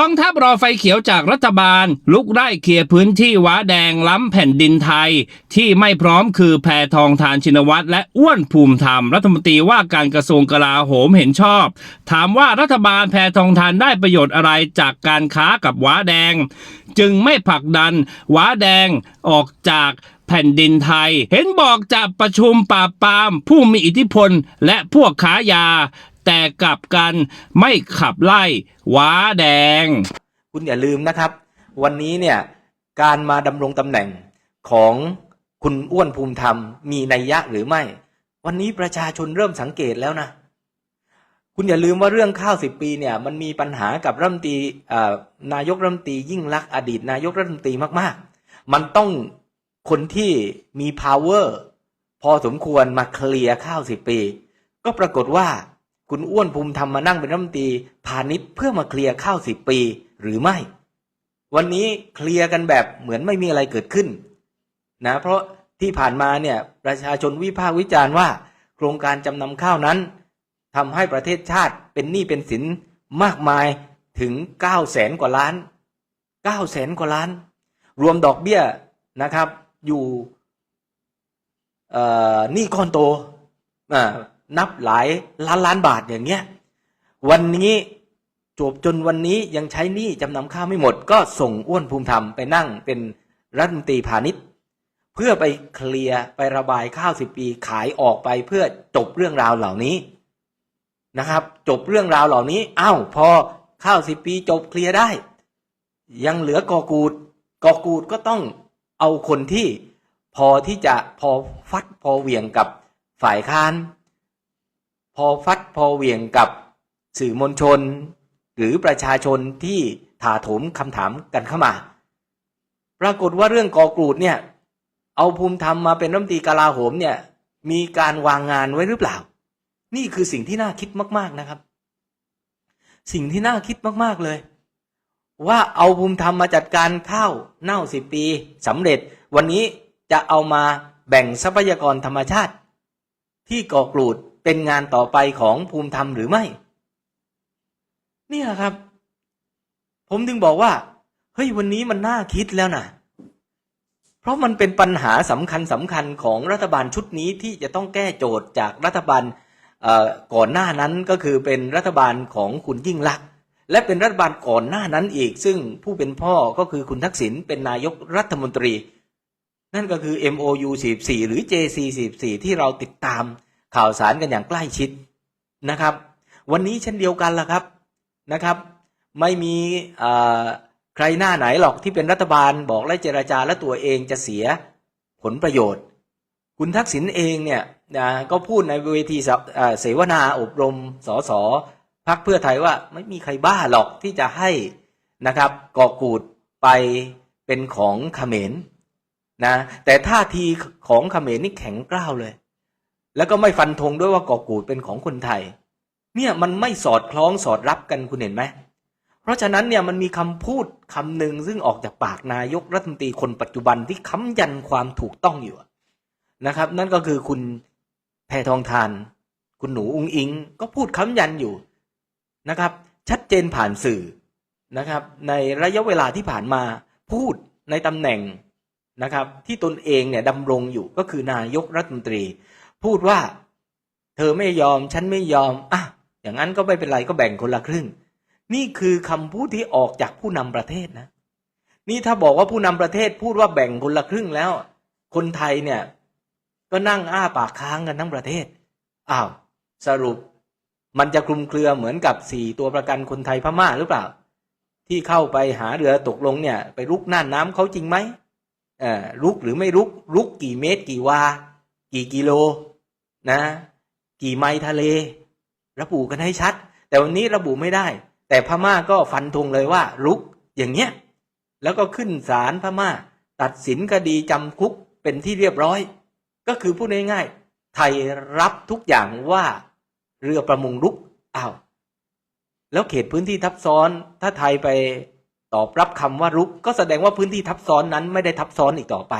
กองทัพรอไฟเขียวจากรัฐบาล ลุกไล่เคลียร์พื้นที่ว้าแดงล้ำแผ่นดินไทย ที่ไม่พร้อมคือแพทองทานชินวัตรและอ้วนภูมิธรรม รัฐมนตรีว่าการกระทรวงกลาโหมเห็นชอบ ถามว่ารัฐบาลแพทองทานได้ประโยชน์อะไรจากการค้ากับว้าแดง จึงไม่ผลักดันว้าแดงออกจากแผ่นดินไทย เห็นบอกจะประชุมปราบปราม ผู้มีอิทธิพลและพวกค้ายา แต่กลับกันไม่ขับไล่ว้าแดง คุณอย่าลืมนะครับ วันนี้เนี่ยการมาดำรงตำแหน่งของคุณอ้วนภูมิธรรมมีนัยยะหรือไม่ วันนี้ประชาชนเริ่มสังเกตแล้วนะ คุณอย่าลืมว่าเรื่องข้าวสิบปีเนี่ยมันมีปัญหากับรัฐมนตรีนายกรัฐมนตรียิ่งลักอดีต นายกรัฐมนตรีมากๆ มันต้องคนที่มี power พอสมควรมาเคลียร์ข้าวสิบปี ก็ปรากฏว่า คุณอ้วนภูมิธรรมมานั่งเป็นรัฐมนตรีพาณิชย์เพื่อมาเคลียร์ข้าวสิบปีหรือไม่ วันนี้เคลียร์กันแบบเหมือนไม่มีอะไรเกิดขึ้นนะเพราะที่ผ่านมาเนี่ยประชาชนวิพากษ์วิจารณ์ว่า โครงการจำนำข้าวนั้นทำให้ประเทศชาติเป็นหนี้เป็นสินมากมายถึงเก้าแสนกว่าล้านเก้าแสนกว่าล้าน รวมดอกเบี้ยนะครับอยู่หนี้ก้อนโตอ่า นับหลายล้านล้านบาทอย่างเงี้ยวันนี้จบจนวันนี้ยังใช้หนี้จำนำข้าวไม่หมด ก็ส่งอ้วนภูมิธรรมไปนั่งเป็นรัฐมนตรีพาณิชย์ เพื่อไปเคลียร์ไประบายข้าวสิบปีขายออกไปเพื่อจบเรื่องราวเหล่านี้นะครับ จบเรื่องราวเหล่านี้อ้าวพอข้าวสิบปีจบเคลียร์ได้ ยังเหลือกอกูดกอกูดก็ต้องเอาคนที่พอที่จะพอฟัดพอเหวี่ยงกับฝ่ายค้าน พอฟัดพอเหวี่ยงกับสื่อมวลชน หรือประชาชนที่ถาโถมคำถามกันเข้ามา ปรากฏว่าเรื่องกอกรูดเนี่ย เอาภูมิธรรมมาเป็นรัฐมนตรีกลาโหมเนี่ย มีการวางงานไว้หรือเปล่า นี่คือสิ่งที่น่าคิดมาก ๆนะครับ สิ่งที่น่าคิดมากๆเลย ว่าเอาภูมิธรรมมาจัดการข้าวเน่าสิบปีสำเร็จ วันนี้จะเอามาแบ่งทรัพยากรธรรมชาติ ที่ก่อกรูด เป็นงานต่อไปของภูมิธรรมหรือไม่ เนี่ยครับ ผมถึงบอกว่า เฮ้ยวันนี้มันน่าคิดแล้วนะเพราะมันเป็นปัญหาสำคัญสำคัญของรัฐบาลชุดนี้ที่จะต้องแก้โจทย์จากรัฐบาลก่อนหน้านั้นก็คือเป็นรัฐบาลของคุณยิ่งลักษณ์และเป็นรัฐบาลก่อนหน้านั้นอีก ซึ่งผู้เป็นพ่อก็คือคุณทักษิณเป็นนายกรัฐมนตรี นั่นก็คือ MOU 44หรือ JC 44ที่เราติดตาม ข่าวสารกันอย่างใกล้ชิดนะครับ วันนี้เช่นเดียวกันล่ะครับนะครับ ไม่มีใครหน้าไหนหรอกที่เป็นรัฐบาลบอกและเจราจาและตัวเองจะเสียผลประโยชน์ คุณทักษิณเองเนี่ยนะก็พูดในเวทีเสวนาอบรมสสพักเพื่อไทยว่าไม่มีใครบ้าหรอกที่จะให้นะครับกอกูดไปเป็นของเขมรนะแต่ท่าทีของเขมรนี่แข็งกร้าวเลย แล้วก็ไม่ฟันธงด้วยว่ากอกูดเป็นของคนไทย เนี่ยมันไม่สอดคล้องสอดรับกันคุณเห็นไหมเพราะฉะนั้นเนี่ยมันมีคำพูดคำหนึ่งซึ่งออกจากปากนายกรัฐมนตรีคนปัจจุบันที่ค้ำยันความถูกต้องอยู่นะครับ นั่นก็คือคุณแพทองทาน คุณหนูอุงอิง ก็พูดค้ำยันอยู่นะครับ ชัดเจนผ่านสื่อนะครับ ในระยะเวลาที่ผ่านมาพูดในตำแหน่งนะครับที่ตนเองเนี่ยดำรงอยู่ก็คือนายกรัฐมนตรี พูดว่า เธอไม่ยอมฉันไม่ยอมอะอย่างนั้นก็ไม่เป็นไรก็แบ่งคนละครึ่ง นี่คือคำพูดที่ออกจากผู้นำประเทศนะ นี่ถ้าบอกว่าผู้นำประเทศพูดว่าแบ่งคนละครึ่งแล้ว คนไทยเนี่ย ก็นั่งอ้าปากค้างกันทั้งประเทศอ้าวสรุปมันจะคลุมเครือเหมือนกับสี่ตัวประกันคนไทยพม่าหรือเปล่า ที่เข้าไปหาเรือตกลงเนี่ย ไปรุกน่านน้ำเขาจริงไหมเออรุกหรือไม่รุกรุกกี่เมตรกี่วา กี่กิโล นะ กี่ไมล์ทะเล ระบุกันให้ชัด แต่วันนี้ระบุไม่ได้ แต่พม่าก็ฟันธงเลยว่ารุกอย่างเงี้ยแล้วก็ขึ้นศาลพม่า ตัดสินคดีจำคุกเป็นที่เรียบร้อย ก็คือพูดง่ายๆไทยรับทุกอย่างว่าเรือประมงรุกอ้าวแล้วเขตพื้นที่ทับซ้อน ถ้าไทยไปตอบรับคำว่ารุก ก็แสดงว่าพื้นที่ทับซ้อนนั้นไม่ได้ทับซ้อนอีกต่อไป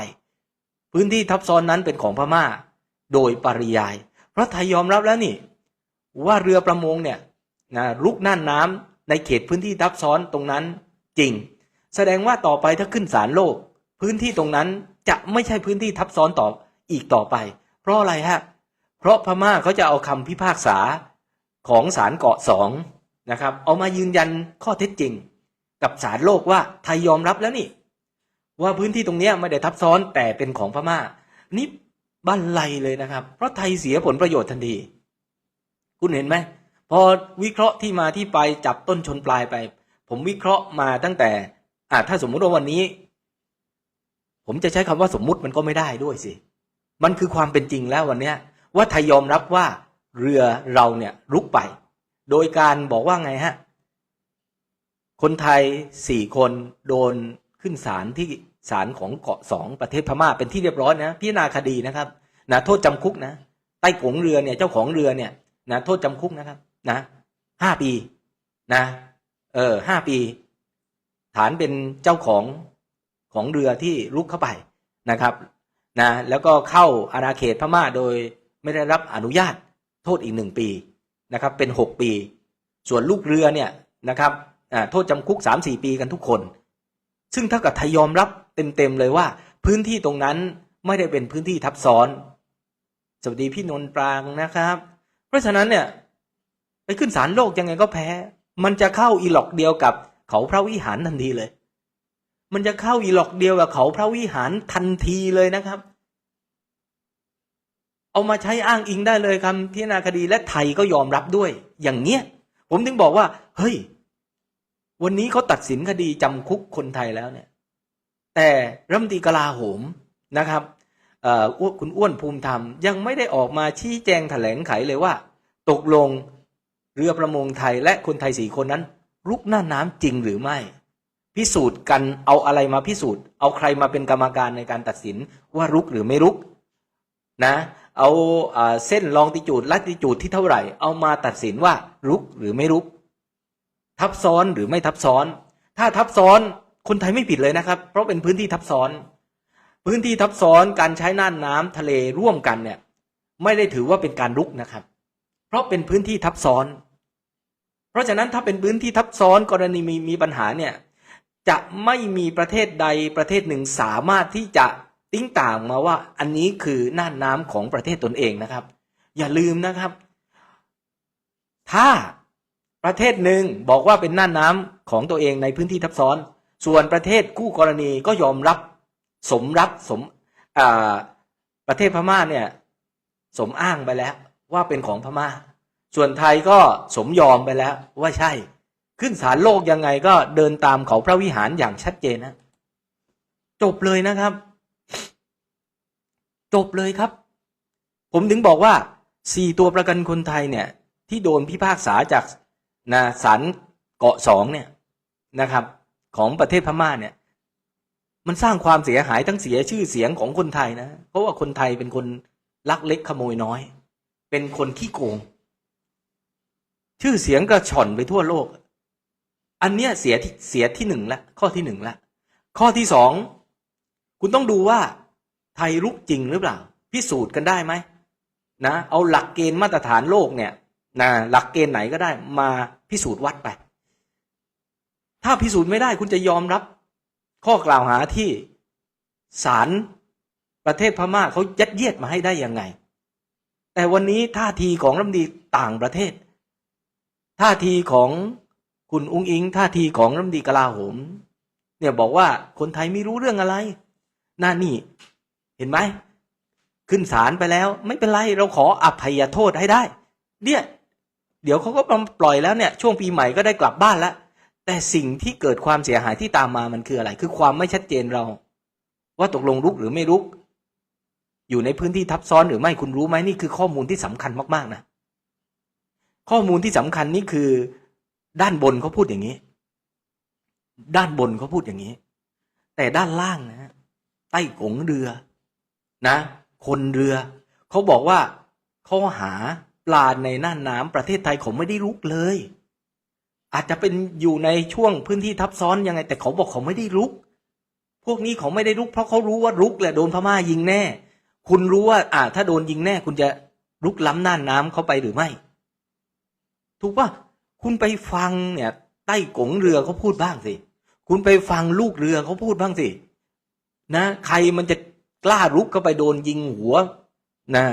พื้นที่ทับซ้อนนั้นเป็นของพม่า โดยปริยายเพราะไทยยอมรับแล้วนี่ ว่าเรือประมงเนี่ยนะรุกน่านน้ในเขตพื้นที่ทับซ้อนตรงนั้นจริง แสดงว่าต่อไปถ้าขึ้นศาลโลก พื้นที่ตรงนั้นจะไม่ใช่พื้นที่ทับซ้อนต่ออีกต่อไป เพราะอะไรฮะเพราะพม่าเขาจะเอาคำพิพากษาของศาลเกาะสองนะครับ เอามายืนยันข้อเท็จจริง กับศาลโลกว่าไทยยอมรับแล้วนี่ ว่าพื้นที่ตรงนี้ไม่ได้ทับซ้อนแต่เป็นของพม่านี่ บันไลเลยนะครับ เพราะไทยเสียผลประโยชน์ทันที คุณเห็นไหม พอวิเคราะห์ที่มาที่ไปจับต้นชนปลายไป ผมวิเคราะห์มาตั้งแต่อ่าถ้าสมมุติว่าวันนี้ ผมจะใช้คำว่าสมมุติมันก็ไม่ได้ด้วยสิ มันคือความเป็นจริงแล้ววันเนี้ย ว่าไทยยอมรับว่าเรือเราเนี่ยรุกไป โดยการบอกว่าไงฮะ คนไทยสี่คนโดนขึ้นศาลที่ ศาลของเกาะสองประเทศพม่าเป็นที่เรียบร้อยนะพิจารณาคดีนะครับนะโทษจำคุกนะใต้กงเรือเนี่ยเจ้าของเรือเนี่ยนะโทษจำคุกนะครับนะห้าปีนะเออห้าปี ฐานเป็นเจ้าของของเรือที่รุกเข้าไปนะครับนะแล้วก็เข้าอาณาเขตพม่าโดยไม่ได้รับอนุญาตโทษอีกหนึ่งปีนะครับ เป็นหกปี ส่วนลูกเรือเนี่ยนะครับโทษจำคุกสามสี่ปีกันทุกคน ซึ่งเท่ากับไทยยอมรับ เต็มๆเลยว่า พื้นที่ตรงนั้นไม่ได้เป็นพื้นที่ทับซ้อน สวัสดีพี่นนท์ปรางนะครับ เพราะฉะนั้นเนี่ยไปขึ้นศาลโลกยังไงก็แพ้ มันจะเข้าอีหลอกเดียวกับเขาพระวิหารทันทีเลย มันจะเข้าอีหลอกเดียวกับเขาพระวิหารทันทีเลยนะครับ เอามาใช้อ้างอิงได้เลยคำพิจารณาคดีและไทยก็ยอมรับด้วย อย่างเนี้ย ผมถึงบอกว่า เฮ้ย วันนี้เขาตัดสินคดีจำคุกคนไทยแล้วเนี่ย แต่รัฐมนตรีกลาโหมนะครับคุณอ้วนภูมิธรรมยังไม่ได้ออกมาชี้แจงแถลงไขเลยว่า ตกลงเรือประมงไทยและคนไทยสี่คนนั้นลุกหน้าน้ำจริงหรือไม่ พิสูจน์กันเอาอะไรมาพิสูจน์ เอาใครมาเป็นกรรมการในการตัดสินว่ารุกหรือไม่รุกนะ เอาอ่าเส้นลองติจูดลัติจูดที่เท่าไหร่ เอามาตัดสินว่ารุกหรือไม่รุก ทับซ้อนหรือไม่ทับซ้อน ถ้าทับซ้อน คนไทยไม่ผิดเลยนะครับ เพราะเป็นพื้นที่ทับซ้อน พื้นที่ทับซ้อนการใช้น่านน้ำทะเลร่วมกันเนี่ย ไม่ได้ถือว่าเป็นการรุกนะครับ เพราะเป็นพื้นที่ทับซ้อน เพราะฉะนั้นถ้าเป็นพื้นที่ทับซ้อนกรณีมีมีปัญหาเนี่ยจะไม่มีประเทศใดประเทศหนึ่งสามารถที่จะติ้งต่างมาว่าอันนี้คือน่านน้ำของประเทศตนเองนะครับ อย่าลืมนะครับ ถ้าประเทศหนึ่งบอกว่าเป็นน่านน้ำของตัวเองในพื้นที่ทับซ้อน ส่วนประเทศคู่กรณีก็ยอมรับสมรับสมประเทศพม่าเนี่ยสมอ้างไปแล้วว่าเป็นของพม่า ส่วนไทยก็สมยอมไปแล้วว่าใช่ ขึ้นศาลโลกยังไงก็เดินตามเขาพระวิหารอย่างชัดเจนนะ จบเลยนะครับ จบเลยครับ ผมถึงบอกว่าสี่ตัวประกันคนไทยเนี่ย ที่โดนพิพากษาจากนะศาลเกาะสองเนี่ยนะครับ ของประเทศพม่าเนี่ย มันสร้างความเสียหายทั้งเสียชื่อเสียงของคนไทยนะ เพราะว่าคนไทยเป็นคนลักเล็กขโมยน้อย เป็นคนขี้โกง ชื่อเสียงกระชอนไปทั่วโลก อันเนี้ยเสียที่เสียที่หนึ่งละข้อที่หนึ่งละข้อที่สองคุณต้องดูว่าไทยรุกจริงหรือเปล่า พิสูจน์กันได้ไหมนะเอาหลักเกณฑ์มาตรฐานโลกเนี่ยนะหลักเกณฑ์ไหนก็ได้มาพิสูจน์วัดไป ถ้าพิสูจน์ไม่ได้คุณจะยอมรับ ข้อกล่าวหาที่ศาลประเทศพม่าเขายัดเยียดมาให้ได้ยังไง แต่วันนี้ท่าทีของรัฐมนตรีต่างประเทศ ท่าทีของคุณอุ้งอิง ท่าทีของรัฐมนตรีกลาโหม เนี่ยบอกว่าคนไทยไม่รู้เรื่องอะไรน่านี่ เห็นไหมขึ้นศาลไปแล้ว ไม่เป็นไร เราขออภัยโทษให้ได้ เนี่ย เดี๋ยวเขาก็ปล่อยแล้วเนี่ย ช่วงปีใหม่ก็ได้กลับบ้านแล้ว แต่สิ่งที่เกิดความเสียหายที่ตามมามันคืออะไร คือความไม่ชัดเจนเรา ว่าตกลงรุกหรือไม่รุก อยู่ในพื้นที่ทับซ้อนหรือไม่คุณรู้ไหมนี่คือข้อมูลที่สำคัญมากๆนะ ข้อมูลที่สำคัญนี่คือ ด้านบนเขาพูดอย่างนี้ ด้านบนเขาพูดอย่างนี้ แต่ด้านล่างนะใต้กงเรือ นะ คนเรือเขาบอกว่าเขาหาปลาในน่านน้ำประเทศไทยเขาไม่ได้รุกเลย อาจจะเป็นอยู่ในช่วงพื้นที่ทับซ้อนยังไง แต่เขาบอกเขาไม่ได้รุก พวกนี้เขาไม่ได้รุก เพราะเขารู้ว่ารุกแหละโดนพม่ายิงแน่ คุณรู้ว่า อ่า ถ้าโดนยิงแน่ คุณจะรุกล้ำน่านน้ำเข้าไปหรือไม่ ถูกป่ะคุณไปฟังเนี่ย ใต้กงเรือเขาพูดบ้างสิ คุณไปฟังลูกเรือเขาพูดบ้างสิ นะ ใครมันจะกล้ารุกเข้าไปโดนยิงหัวนะ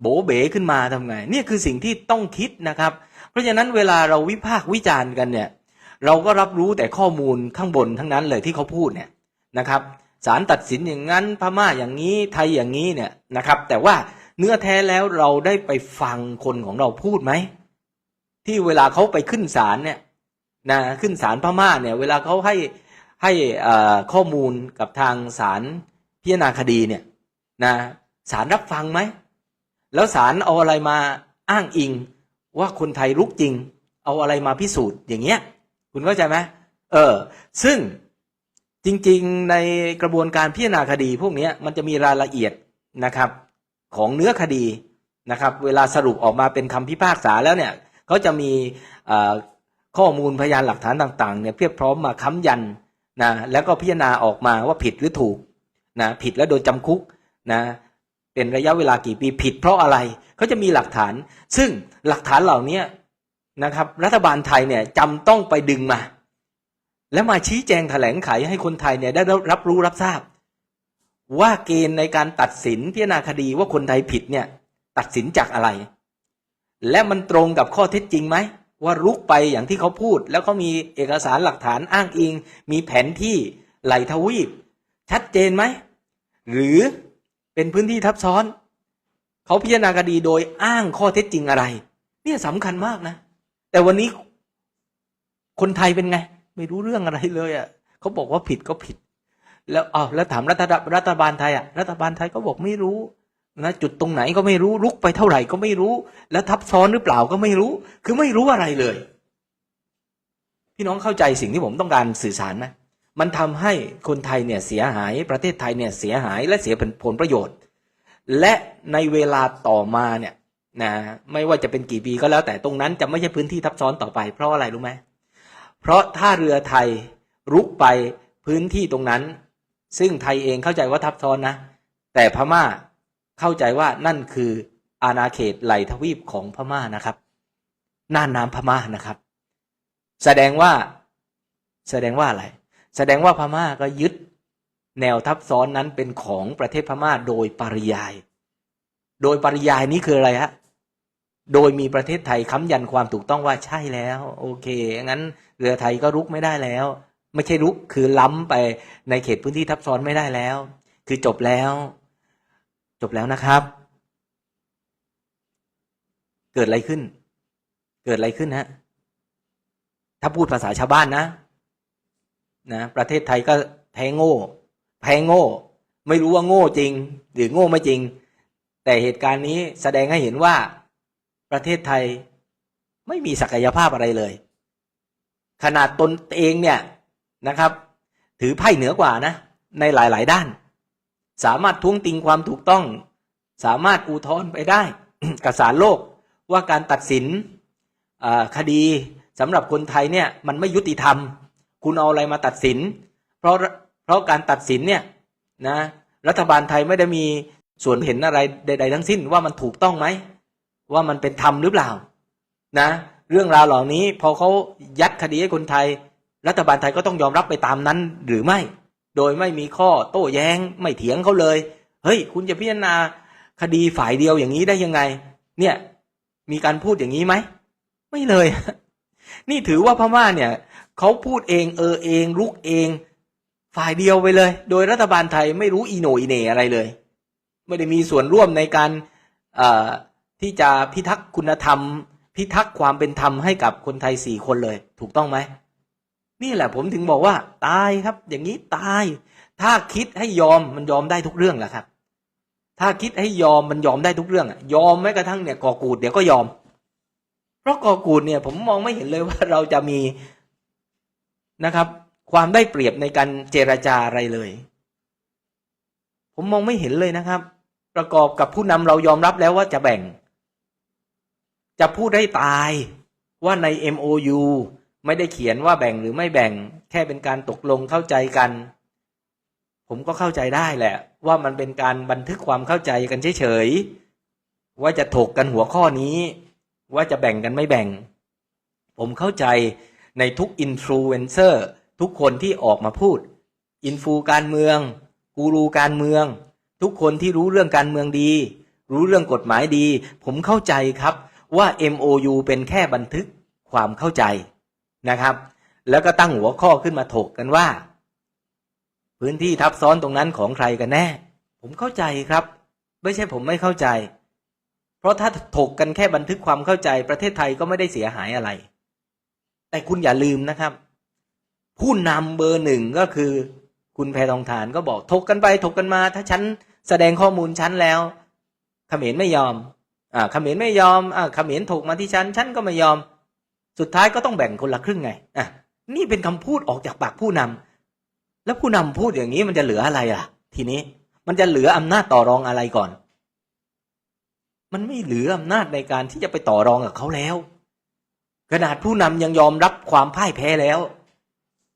โบเบ๋ขึ้นมาทำไง นี่คือสิ่งที่ต้องคิดนะครับ เพราะฉะนั้นเวลาเราวิพากษ์วิจารณ์กันเนี่ย เราก็รับรู้แต่ข้อมูลข้างบนทั้งนั้นเลยที่เขาพูดเนี่ยนะครับศาลตัดสินอย่างนั้นพม่าอย่างนี้ไทยอย่างนี้เนี่ยนะครับ แต่ว่าเนื้อแท้แล้วเราได้ไปฟังคนของเราพูดไหมที่เวลาเขาไปขึ้นศาลเนี่ยนะขึ้นศาลพม่าเนี่ย เวลาเขาให้ให้ข้อมูลกับทางศาลพิจารณาคดีเนี่ยนะศาลรับฟังไหม แล้วศาลเอาอะไรมาอ้างอิง ว่าคนไทยลุกจริง เอาอะไรมาพิสูจน์อย่างเงี้ย คุณเข้าใจไหมเออ ซึ่งจริงๆในกระบวนการพิจารณาคดี พวกนี้มันจะมีรายละเอียดนะครับ ของเนื้อคดีนะครับ เวลาสรุปออกมาเป็นคำพิพากษาแล้วเนี่ยเขาจะมีข้อมูลพยานหลักฐานต่างๆเนี่ยเพียบพร้อมมาค้ำยันนะแล้วก็พิจารณาออกมาว่าผิดหรือถูกนะผิดแล้วโดนจำคุกนะ เป็นระยะเวลากี่ปีผิดเพราะอะไรเขาจะมีหลักฐาน ซึ่งหลักฐานเหล่านี้นะครับ รัฐบาลไทยเนี่ยจำต้องไปดึงมา แล้วมาชี้แจงแถลงไขให้คนไทยเนี่ยได้รับรู้รับทราบ ว่าเกณฑ์ในการตัดสินพิจารณาคดีว่าคนไทยผิดเนี่ยตัดสินจากอะไร และมันตรงกับข้อเท็จจริงไหมว่ารุกไปอย่างที่เขาพูด แล้วเขามีเอกสารหลักฐานอ้างอิง มีแผนที่ไหลทวีปชัดเจนไหมหรือ เป็นพื้นที่ทับซ้อน เขาพิจารณาคดีโดยอ้างข้อเท็จจริงอะไร เนี่ยสำคัญมากนะ แต่วันนี้คนไทยเป็นไง ไม่รู้เรื่องอะไรเลยอะ่ะเขาบอกว่าผิดก็ผิด แล้วอ้าวแล้วถามรัฐรัฐบาลไทยอะ่ะ รัฐบาลไทยก็บอกไม่รู้นะจุดตรงไหนก็ไม่รู้ลุกไปเท่าไหร่ก็ไม่รู้ แล้วทับซ้อนหรือเปล่าก็ไม่รู้ คือไม่รู้อะไรเลย พี่น้องเข้าใจสิ่งที่ผมต้องการสื่อสารไหม มันทำให้คนไทยเนี่ยเสียหายประเทศไทยเนี่ยเสียหายและเสียผลผลประโยชน์ และในเวลาต่อมาเนี่ยนะไม่ว่าจะเป็นกี่ปีก็แล้วแต่ตรงนั้นจะไม่ใช่พื้นที่ทับซ้อนต่อไป เพราะอะไรรู้ไหมเพราะถ้าเรือไทยรุกไปพื้นที่ตรงนั้น ซึ่งไทยเองเข้าใจว่าทับซ้อนนะ แต่พม่าเข้าใจว่านั่นคืออาณาเขตไหลทวีปของพม่านะครับน่านน้ำพม่านะครับ แสดงว่าแสดงว่าอะไร แสดงว่าพม่าก็ยึดแนวทับซ้อนนั้นเป็นของประเทศพม่าโดยปริยาย โดยปริยายนี้คืออะไรฮะ โดยมีประเทศไทยค้ำยันความถูกต้องว่าใช่แล้ว โอเค งั้นเรือไทยก็รุกไม่ได้แล้ว ไม่ใช่รุกคือล้ำไปในเขตพื้นที่ทับซ้อนไม่ได้แล้ว คือจบแล้ว จบแล้วนะครับ เกิดอะไรขึ้น เกิดอะไรขึ้นฮะ ถ้าพูดภาษาชาวบ้านนะ นะประเทศไทยก็แพ้โง่ แพ้โง่ ไม่รู้ว่าโง่จริง หรือโง่ไม่จริง แต่เหตุการณ์นี้แสดงให้เห็นว่าประเทศไทยไม่มีศักยภาพอะไรเลย ขนาดตนเองเนี่ยนะครับ ถือไพ่เหนือกว่านะ ในหลายๆ ด้าน สามารถท้วงติงความถูกต้อง สามารถอุทธรณ์ไปได้กับศาลโลกว่าการตัดสินคดีสำหรับคนไทยเนี่ยมันไม่ยุติธรรม คุณเอาอะไรมาตัดสิน เพราะเพราะการตัดสินเนี่ยนะรัฐบาลไทยไม่ได้มีส่วนเห็นอะไรใด ๆ ทั้งสิ้นว่ามันถูกต้องไหม ว่ามันเป็นธรรมหรือเปล่านะเรื่องราวเหล่านี้พอเขายัดคดีให้คนไทย รัฐบาลไทยก็ต้องยอมรับไปตามนั้นหรือไม่ โดยไม่มีข้อโต้แย้งไม่เถียงเขาเลย เฮ้ย คุณจะพิจารณาคดีฝ่ายเดียวอย่างนี้ได้ยังไง เนี่ยมีการพูดอย่างนี้ไหม ไม่เลย นี่ถือว่าพม่าเนี่ย เขาพูดเองเออเองลุกเอง ฝ่ายเดียวไปเลย โดยรัฐบาลไทยไม่รู้อีโหนอีเหนอะไรเลย ไม่ได้มีส่วนร่วมในการที่จะพิทักษ์คุณธรรม พิทักษ์ความเป็นธรรมให้กับคนไทยสี่คนเลย ถูกต้องไหมนี่แหละผมถึงบอกว่า ตายครับ อย่างนี้ตาย ถ้าคิดให้ยอมมันยอมได้ทุกเรื่องแหละครับ ถ้าคิดให้ยอมมันยอมได้ทุกเรื่องยอมแม้กระทั่งเนี่ยกอกูดเดี๋ยวก็ยอม เพราะกอกูดเนี่ยผมมองไม่เห็นเลยว่าเราจะมี นะครับ ความได้เปรียบในการเจรจาอะไรเลย ผมมองไม่เห็นเลยนะครับ ประกอบกับผู้นำเรายอมรับแล้วว่าจะแบ่ง จะพูดได้ตายว่าใน MOU ไม่ได้เขียนว่าแบ่งหรือไม่แบ่ง แค่เป็นการตกลงเข้าใจกัน ผมก็เข้าใจได้แหละ ว่ามันเป็นการบันทึกความเข้าใจกันเฉยๆว่าจะถกกันหัวข้อนี้ ว่าจะแบ่งกันไม่แบ่ง ผมเข้าใจ ในทุกอินฟลูเอนเซอร์ทุกคนที่ออกมาพูด อินฟูการเมือง กูรูการเมือง ทุกคนที่รู้เรื่องการเมืองดี รู้เรื่องกฎหมายดี ผมเข้าใจครับว่า MOU เป็นแค่บันทึกความเข้าใจนะครับ แล้วก็ตั้งหัวข้อขึ้นมาถกกันว่า พื้นที่ทับซ้อนตรงนั้นของใครกันแน่ ผมเข้าใจครับ ไม่ใช่ผมไม่เข้าใจ เพราะถ้าถกกันแค่บันทึกความเข้าใจประเทศไทยก็ไม่ได้เสียหายอะไร แต่คุณอย่าลืมนะครับ ผู้นำเบอร์หนึ่งก็คือ คุณแพทองทานก็บอกถกกันไปถกกันมา ถ้าฉันแสดงข้อมูลฉันแล้วเขมรไม่ยอม อ่าเขมรไม่ยอม อ่าเขมรถกมาที่ฉันฉันก็ไม่ยอม สุดท้ายก็ต้องแบ่งคนละครึ่งไงอะนี่เป็นคำพูดออกจากปากผู้นำแล้วผู้นำพูดอย่างนี้มันจะเหลืออะไรล่ะ ทีนี้มันจะเหลืออำนาจต่อรองอะไรก่อน มันไม่เหลืออำนาจในการที่จะไปต่อรองกับเขาแล้ว ขนาดผู้นำยังยอมรับความพ่ายแพ้แล้ว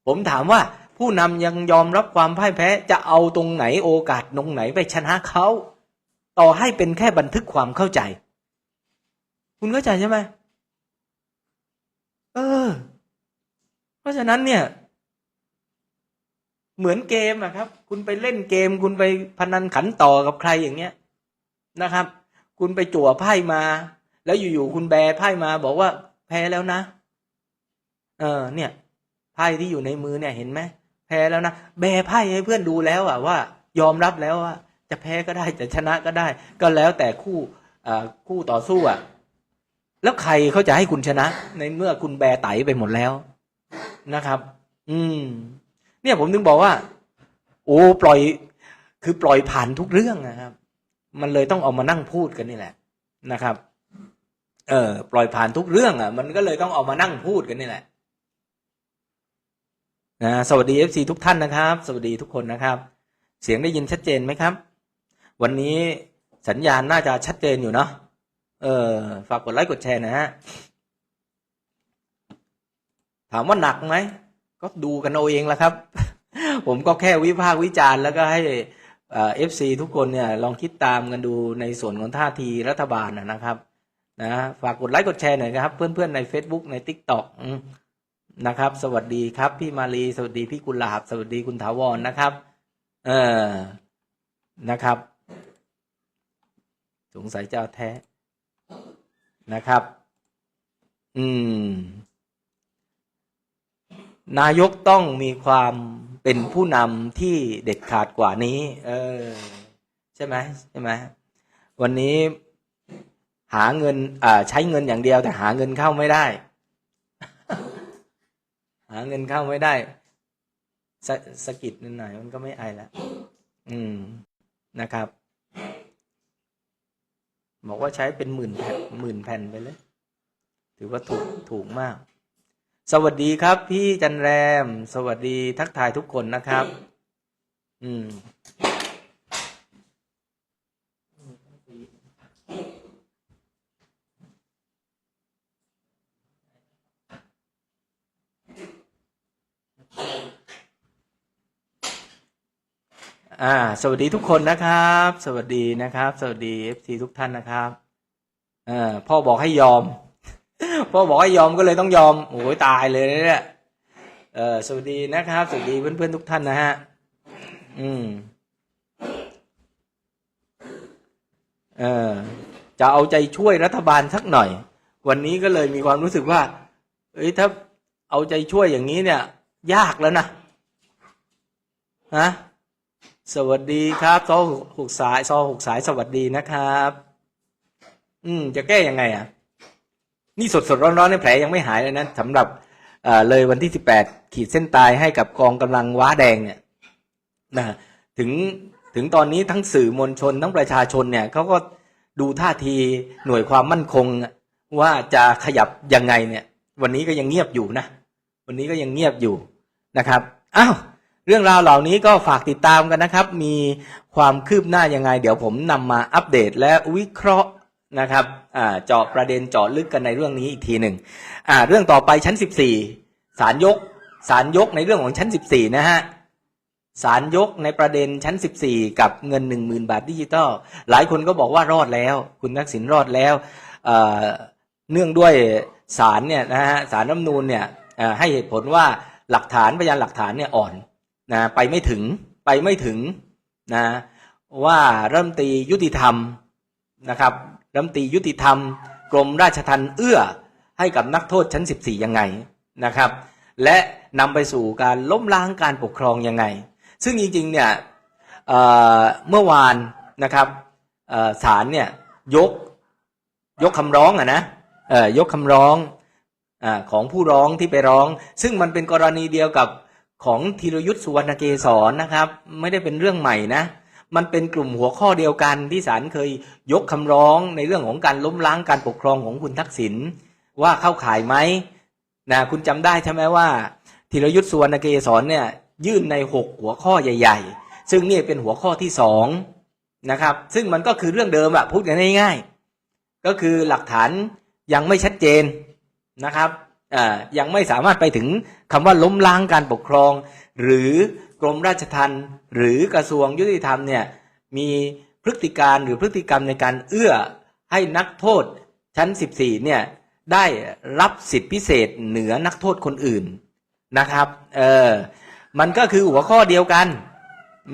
ผมถามว่าผู้นำยังยอมรับความพ่ายแพ้จะเอาตรงไหนโอกาสตรงไหนไปชนะเขาต่อให้เป็นแค่บันทึกความเข้าใจ คุณเข้าใจใช่ไหมเออ เพราะฉะนั้นเนี่ย เหมือนเกมอะครับ คุณไปเล่นเกม คุณไปพนันขันต่อกับใครอย่างเงี้ยนะครับ คุณไปจั่วไพ่มา แล้วอยู่ๆคุณแบไพ่มา บอกว่า แพ้แล้วนะ เออ เนี่ยไพ่ที่อยู่ในมือเนี่ยเห็นไหมแพ้แล้วนะแบไพ่ให้เพื่อนดูแล้วอะว่า ยอมรับแล้วว่าจะแพ้ก็ได้จะชนะก็ได้ ก็แล้วแต่คู่อคู่ต่อสู้อะ แล้วใครเขาจะให้คุณชนะ ในเมื่อคุณแบไตไปหมดแล้วนะครับ อืม เนี่ยผมถึงบอกว่า โอ้ปล่อย คือปล่อยผ่านทุกเรื่องนะครับ มันเลยต้องเอามานั่งพูดกันนี่แหละนะครับ เออปล่อยผ่านทุกเรื่องอะ มันก็เลยต้องเอามานั่งพูดกันนี่แหละนะสวัสดีเอฟซีทุกท่านนะครับ สวัสดีทุกคนนะครับ เสียงได้ยินชัดเจนไหมครับ วันนี้สัญญาณน่าจะชัดเจนอยู่เนาะเออ ฝากกดไลค์กดแชร์นะฮะถามว่าหนักไหมก็ดูกันเอาเองละครับ ผมก็แค่วิพากษ์วิจารณ์แล้วก็ให้เอฟซีทุกคนเนี่ยลองคิดตามกันดูในส่วนของท่าทีรัฐบาลนะนะครับ นะฝากกดไลค์กดแชร์หน่อยนะครับ เพื่อนๆใน Facebook ใน t ิ k t o k นะครับ สวัสดีครับพี่มาลีสวัสดีพี่กุลาบ สวัสดีคุณถาวรนะครับ เออนะครับ สงสัยจะเอาแท้นะครับ อืม นายกต้องมีความเป็นผู้นำที่เด็ดขาดกว่านี้ เออ ใช่ไหมใช่ไหมวันนี้ หาเงินอ่าใช้เงินอย่างเดียว แต่หาเงินเข้าไม่ได้ หาเงินเข้าไม่ได้สะสกิดนิดหน่อยมันก็ไม่ไอแล้วอืมนะครับ บอกว่าใช้เป็นหมื่นแผ่นหมื่นแผ่นไปเลย ถือว่าถูกถูกมาก สวัสดีครับพี่จันแรม สวัสดีทักทายทุกคนนะครับ อืม อ่า สวัสดีทุกคนนะครับ สวัสดีนะครับ สวัสดีเอฟซีทุกท่านนะครับเอ่าพ่อบอกให้ยอม พ่อบอกให้ยอมก็เลยต้องยอมโอ้ยตายเลยเนี่ยเออสวัสดีนะครับ สวัสดีเพื่อนๆทุกท่านนะฮะอืมเออจะเอาใจช่วยรัฐบาลสักหน่อย วันนี้ก็เลยมีความรู้สึกว่าเอ้ยถ้าเอาใจช่วยอย่างนี้เนี่ย ยากแล้วนะฮะสวัสดีครับซอหกสายซอหกสายสวัสดีนะครับ อืม จะแก้ยังไงอะ นี่สดสดร้อนร้อนๆในแผลยังไม่หายเลยนะสำหรับเอ่อเลยวันที่สิบแปดขีดเส้นตายให้กับกองกำลังว้าแดงเนี่ยนะถึงถึงตอนนี้ทั้งสื่อมวลชนทั้งประชาชนเนี่ยเขาก็ดูท่าทีหน่วยความมั่นคงว่าจะขยับยังไงเนี่ย วันนี้ก็ยังเงียบอยู่นะ วันนี้ก็ยังเงียบอยู่ นะครับอ้าวเรื่องราวเหล่านี้ก็ฝากติดตามกันนะครับ มีความคืบหน้ายังไง เดี๋ยวผมนำมาอัปเดตและวิเคราะห์นะครับเจาะประเด็นเจาะลึกกันในเรื่องนี้อีกทีหนึ่งเรื่องต่อไปชั้นสิบสี่ศาลยกศาลยกในเรื่องของชั้นสิบสี่นะฮะศาลยกในประเด็นชั้นสิบสี่กับเงินหนึ่งหมื่นบาทดิจิตอลหลายคนก็บอกว่ารอดแล้ว คุณทักษิณรอดแล้วเเนื่องด้วยศาลเนี่ยนะฮะศาลรัฐมนูญเนี่ยให้เหตุผลว่า หลักฐานพยานหลักฐานเนี่ยอ่อนนะไปไม่ถึงไปไม่ถึงนะว่ารัฐมนตรียุติธรรมนะครับรัฐมนตรียุติธรรม กรมราชทัณฑ์เอื้อให้กับนักโทษชั้น 14 ยังไงนะครับ และนำไปสู่การล้มล้างการปกครองยังไง ซึ่งจริงๆเนี่ยเเมื่อวานนะครับศาลเนี่ยยกยกคำร้องอะนะยกคำร้อง อของผู้ร้องที่ไปร้อง ซึ่งมันเป็นกรณีเดียวกับของธีรยุทธ์สุวรรณเกษรนะครับ ไม่ได้เป็นเรื่องใหม่นะ มันเป็นกลุ่มหัวข้อเดียวกันที่ศาลเคยยกคำร้องในเรื่องของการล้มล้างการปกครองของคุณทักษิณว่าเข้าข่ายไหมนะคุณจำได้ใช่ไหมว่าธีรยุทธ์สุวรรณเกษรเนี่ยยื่นในหกหัวข้อใหญ่ ๆ ซึ่งนี่เป็นหัวข้อที่สองนะครับ ซึ่งมันก็คือเรื่องเดิมอะพูดกันง่ายๆ ก็คือหลักฐานยังไม่ชัดเจน นะครับยังไม่สามารถไปถึงคำว่าล้มล้างการปกครอง หรือกรมราชทัณฑ์หรือกระทรวงยุติธรรมเนี่ยมีพฤติการหรือพฤติกรรมในการเอื้อให้นักโทษชั้น 14เนี่ยได้รับสิทธิพิเศษเหนือนักโทษคนอื่นนะครับเออมันก็คือหัวข้อเดียวกัน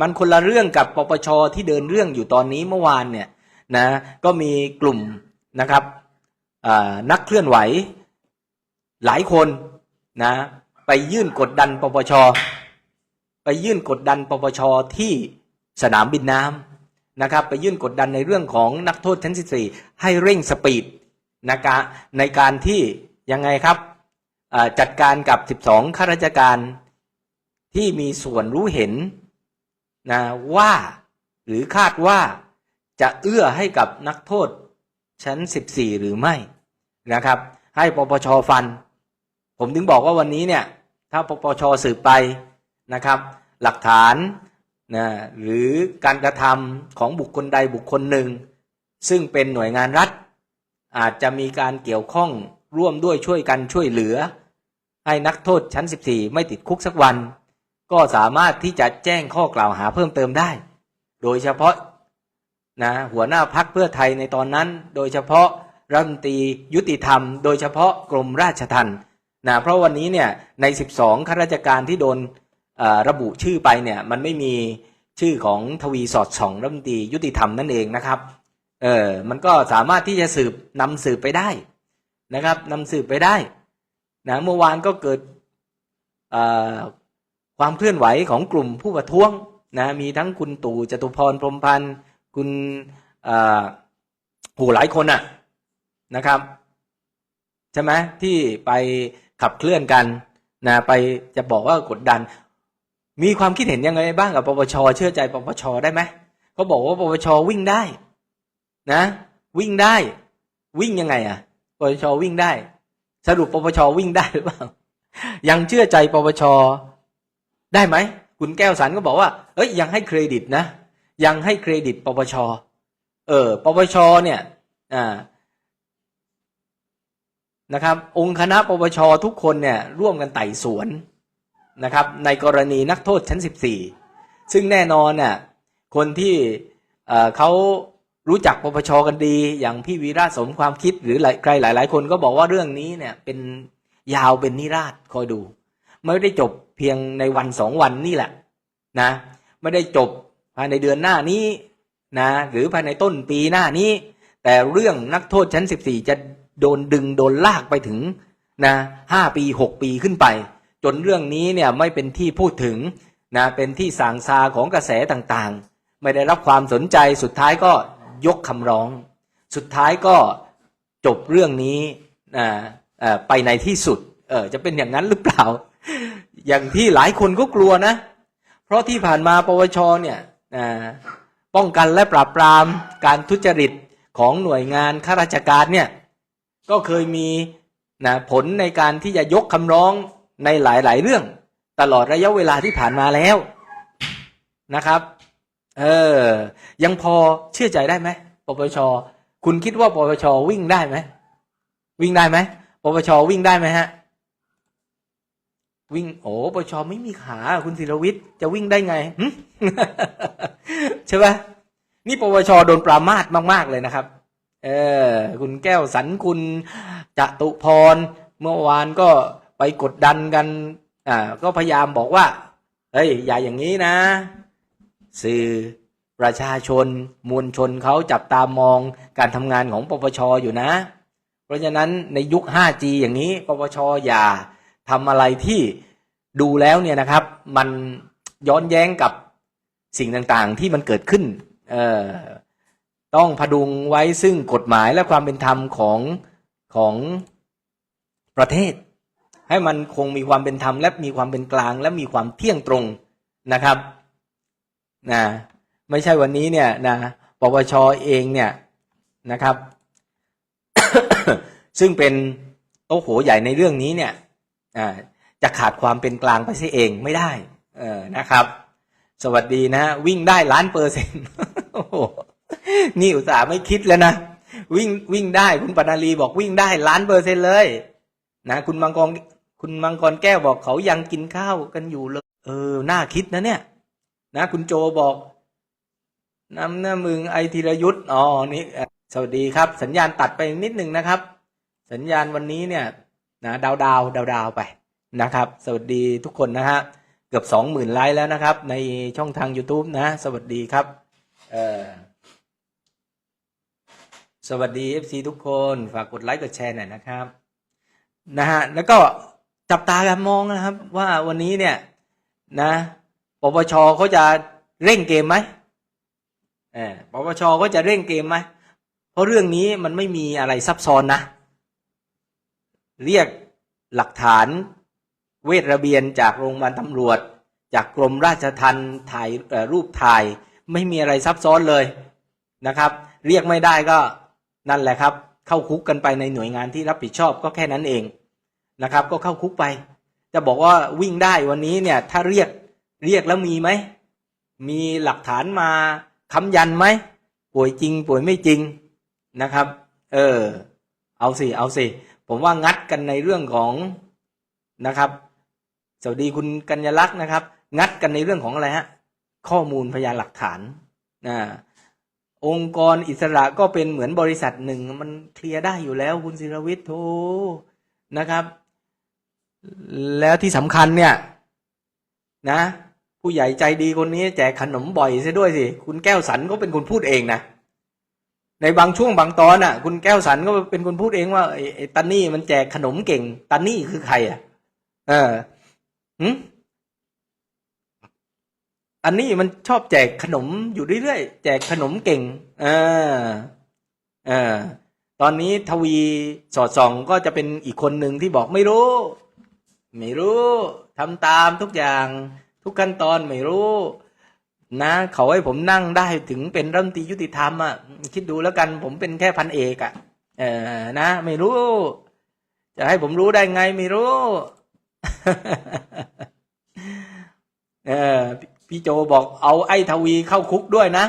มันคนละเรื่องกับปปชที่เดินเรื่องอยู่ตอนนี้เมื่อวานเนี่ยนะก็มีกลุ่มนะครับนักเคลื่อนไหว หลายคนนะไปยื่นกดดันปปช ไปยื่นกดดันปปชที่สนามบินน้ำนะครับ ไปยื่นกดดันในเรื่องของนักโทษชั้น 14 ให้เร่งสปีดนะกะในการที่ยังไงครับจัดการกับ 12 ข้าราชการที่มีส่วนรู้เห็นนะว่าหรือคาดว่าจะเอื้อให้กับนักโทษชั้น 14 หรือไม่นะครับ ให้ปปชฟัน ผมถึงบอกว่าวันนี้เนี่ย ถ้าปปชสืบไปนะครับ หลักฐานนะหรือการกระทำของบุคคลใดบุคคลหนึ่ง ซึ่งเป็นหน่วยงานรัฐ อาจจะมีการเกี่ยวข้องร่วมด้วยช่วยกันช่วยเหลือ ให้นักโทษชั้น 14 ไม่ติดคุกสักวัน ก็สามารถที่จะแจ้งข้อกล่าวหาเพิ่มเติมได้ โดยเฉพาะนะหัวหน้าพักเพื่อไทยในตอนนั้น โดยเฉพาะรัฐมนตรียุติธรรม โดยเฉพาะกรมราชทัณฑ์ นะเพราะวันนี้เนี่ยใน 12ข้าราชการที่โดนระบุชื่อไปเนี่ยมันไม่มีชื่อของทวีสอดส่องรัฐมนตรียุติธรรมนั่นเองนะครับเออมันก็สามารถที่จะสืบนำสืบไปได้นะครับนำสืบไปได้นะเมื่อวานก็เกิดความเคลื่อนไหวของกลุ่มผู้ประท้วงนะมีทั้งคุณตู่จตุพรพรมพันธ์คุณเอ่อโหหลายคนอะนะครับใช่ไหมที่ไป ขับเคลื่อนกันนะไปจะบอกว่ากดดัน มีความคิดเห็นยังไงบ้างกับปปชเชื่อใจปปชได้ไหมเขาบอกว่าปปชวิ่งได้ นะ วิ่งได้ วิ่งยังไงอะปปชวิ่งได้ สรุปปปชวิ่งได้หรือเปล่ายังเชื่อใจปปชได้ไหมคุณแก้วสันก็บอกว่า เอ้ยยังให้เครดิตนะ ยังให้เครดิตปปชเออปปชเนี่ย อ่า นะครับ องค์คณะปปชทุกคนเนี่ยร่วมกันไต่สวนนะครับ ในกรณีนักโทษชั้น 14 ซึ่งแน่นอนน่ะคนที่เขารู้จักปปชกันดี อย่างพี่วีระสมความคิดหรือหลายใครหลาย ๆ คนก็บอกว่าเรื่องนี้เนี่ยเป็นยาวเป็นนิราศคอยดู ไม่ได้จบเพียงในวันสองวันนี่แหละนะ ไม่ได้จบภายในเดือนหน้านี้นะหรือภายในต้นปีหน้านี้ แต่เรื่องนักโทษชั้น 14 จะ โดนดึงโดนลากไปถึงนะห้าปีหกปีขึ้นไป จนเรื่องนี้เนี่ยไม่เป็นที่พูดถึงนะเป็นที่สางซาของกระแสต่างๆ ไม่ได้รับความสนใจสุดท้ายก็ยกคำร้อง สุดท้ายก็จบเรื่องนี้นะไปในที่สุดเออจะเป็นอย่างนั้นหรือเปล่า อย่างที่หลายคนก็กลัวนะ เพราะที่ผ่านมาปวชเนี่ยป้องกันและปราบปรามการทุจริตของหน่วยงานข้าราชการเนี่ย ก็เคยมีนะผลในการที่จะยกคำร้องในหลาย ๆ เรื่อง ตลอดระยะเวลาที่ผ่านมาแล้วนะครับ เออ ยังพอเชื่อใจได้ไหมปปช คุณคิดว่าปปช วิ่งได้ไหมวิ่งได้ไหมปปช วิ่งได้ไหมฮะ วิ่งโอ้ปปชไม่มีขา คุณศิรวิทย์จะวิ่งได้ไงใช่ไหมนี่ปปชโดนปรามาสมาก ๆ เลยนะครับ เออ คุณแก้วสันคุณจตุพร เมื่อวานก็ไปกดดันกัน อ่า ก็พยายามบอกว่า เฮ้ย อย่าอย่างนี้นะ สื่อประชาชน มวลชนเขาจับตามองการทำงานของปปชอยู่นะ เพราะฉะนั้นในยุค 5G อย่างนี้ ปปชอย่าทำอะไรที่ดูแล้วเนี่ยนะครับ มันย้อนแย้งกับสิ่งต่างๆที่มันเกิดขึ้น เออ ต้องพดุงไว้ซึ่งกฎหมายและความเป็นธรรมของของประเทศ ให้มันคงมีความเป็นธรรมและมีความเป็นกลาง และมีความเที่ยงตรงนะครับนะไม่ใช่วันนี้เนี่ยนะปปชเองเนี่ยนะครับ ซึ่งเป็นโต๊ะโหใหญ่ในเรื่องนี้เนี่ยจะขาดความเป็นกลางไปเสียเองไม่ได้เออนะครับ สวัสดีนะ วิ่งได้ล้านเปอร์เซ็นต์ นี่อุตส่าห์ไม่คิดแล้วนะวิ่งวิ่งได้คุณปนาลีบอกวิ่งได้ล้านเปอร์เซ็นต์เลย นะคุณมังกรคุณมังกรแก้วบอกเขายังกินข้าวกันอยู่เลย เออ น่าคิดนะเนี่ย นะคุณโจบอกน้ำหน้ามึงไอธีรยุทธ์อ๋อนี่สวัสดีครับ สัญญาณตัดไปนิดหนึ่งนะครับ สัญญาณวันนี้เนี่ยนะดาวดาวดาวดาวไปนะครับ สวัสดีทุกคนนะฮะเกือบสองหมื่นไลค์แล้วนะครับ ในช่องทาง YouTube นะ สวัสดีครับ เออ สวัสดี FC ทุกคนฝากกดไลค์กดแชร์หน่อยนะครับนะฮะแล้วก็จับตากันมองนะครับ ว่าวันนี้เนี่ยนะปปชเขาจะเร่งเกมไหมเออปปชเขาจะเร่งเกมไหมเพราะเรื่องนี้มันไม่มีอะไรซับซ้อนนะ เรียกหลักฐานเวทระเบียนจากโรงพยาบาลตำรวจ จากกรมราชทัณฑ์ถ่ายรูปถ่าย ไม่มีอะไรซับซ้อนเลยนะครับ เรียกไม่ได้ก็ นั่นแหละครับ เข้าคุกกันไปในหน่วยงานที่รับผิดชอบก็แค่นั้นเองนะครับ ก็เข้าคุกไป จะบอกว่าวิ่งได้วันนี้เนี่ยถ้าเรียกเรียกแล้วมีไหมมีหลักฐานมาค้ำยันไหมป่วยจริง ป่วยไม่จริงนะครับ เออ เอาสิ เอาสิ ผมว่างัดกันในเรื่องของนะครับ สวัสดีคุณกัญญลักษณ์นะครับ งัดกันในเรื่องของอะไรฮะ ข้อมูลพยานหลักฐานนะ องค์กรอิสระก็เป็นเหมือนบริษัทหนึ่ง มันเคลียร์ได้อยู่แล้วคุณศิรวิทย์โทนะครับ แล้วที่สำคัญเนี่ย นะ ผู้ใหญ่ใจดีคนนี้แจกขนมบ่อยซะด้วยสิ คุณแก้วสันก็เป็นคนพูดเองนะ ในบางช่วงบางตอนอะ คุณแก้วสันก็เป็นคนพูดเองว่าไอ้ตันนี่มันแจกขนมเก่ง ตันนี่คือใครอะ เออหืม อันนี้มันชอบแจกขนมอยู่เรื่อยๆแจกขนมเก่งออเออตอนนี้ทวีสอดส่องก็จะเป็นอีกคนหนึ่งที่บอกไม่รู้ ไม่รู้ทำตามทุกอย่างทุกขั้นตอนไม่รู้ นะเขาให้ผมนั่งได้ถึงเป็นรัฐมนตรียุติธรรมอะคิดดูแล้วกันผมเป็นแค่พันเอกอะเออนะ ไม่รู้ จะให้ผมรู้ได้ไงไม่รู้ เออ พี่โจบอกเอาไอ้ทวีเข้าคุกด้วยนะ